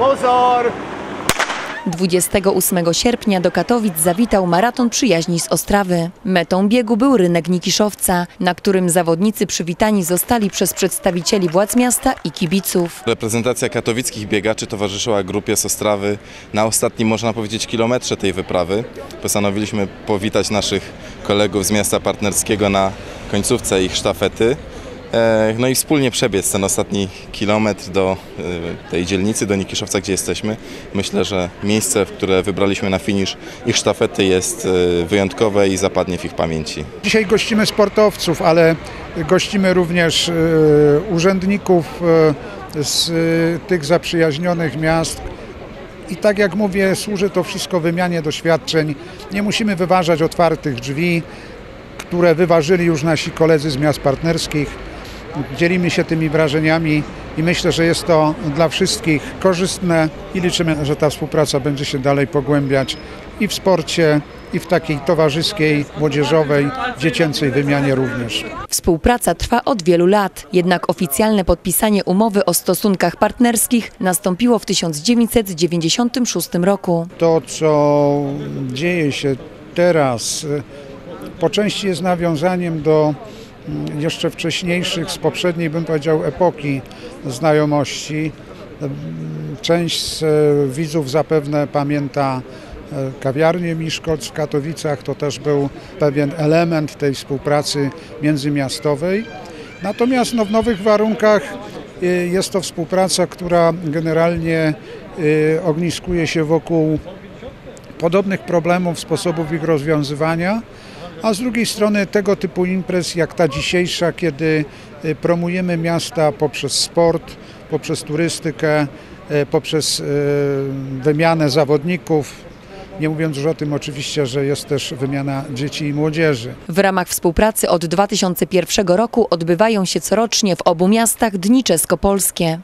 Pozor! 28 sierpnia do Katowic zawitał maraton przyjaźni z Ostrawy. Metą biegu był rynek Nikiszowca, na którym zawodnicy przywitani zostali przez przedstawicieli władz miasta i kibiców. Reprezentacja katowickich biegaczy towarzyszyła grupie z Ostrawy na ostatnim, można powiedzieć, kilometrze tej wyprawy. Postanowiliśmy powitać naszych kolegów z miasta partnerskiego na końcówce ich sztafety. E, No i wspólnie przebiec ten ostatni kilometr do e, tej dzielnicy, do Nikiszowca, gdzie jesteśmy. Myślę, że miejsce, w które wybraliśmy na finisz ich sztafety jest e, wyjątkowe i zapadnie w ich pamięci. Dzisiaj gościmy sportowców, ale gościmy również urzędników z tych zaprzyjaźnionych miast. I tak jak mówię, służy to wszystko wymianie doświadczeń. Nie musimy wyważać otwartych drzwi, które wyważyli już nasi koledzy z miast partnerskich. Dzielimy się tymi wrażeniami i myślę, że jest to dla wszystkich korzystne i liczymy, że ta współpraca będzie się dalej pogłębiać i w sporcie, i w takiej towarzyskiej, młodzieżowej, dziecięcej wymianie również. Współpraca trwa od wielu lat, jednak oficjalne podpisanie umowy o stosunkach partnerskich nastąpiło w 1996 roku. To, co dzieje się teraz, po części jest nawiązaniem do jeszcze wcześniejszych, z poprzedniej, bym powiedział, epoki znajomości. Część z e, widzów zapewne pamięta e, kawiarnię Miszkolc w Katowicach. To też był pewien element tej współpracy międzymiastowej. Natomiast no, w nowych warunkach y, jest to współpraca, która generalnie ogniskuje się wokół podobnych problemów, sposobów ich rozwiązywania, a z drugiej strony tego typu imprez jak ta dzisiejsza, kiedy y, promujemy miasta poprzez sport, poprzez turystykę, y, poprzez y, wymianę zawodników, nie mówiąc już o tym oczywiście, że jest też wymiana dzieci i młodzieży. W ramach współpracy od 2001 roku odbywają się corocznie w obu miastach Dni Czesko-Polskie.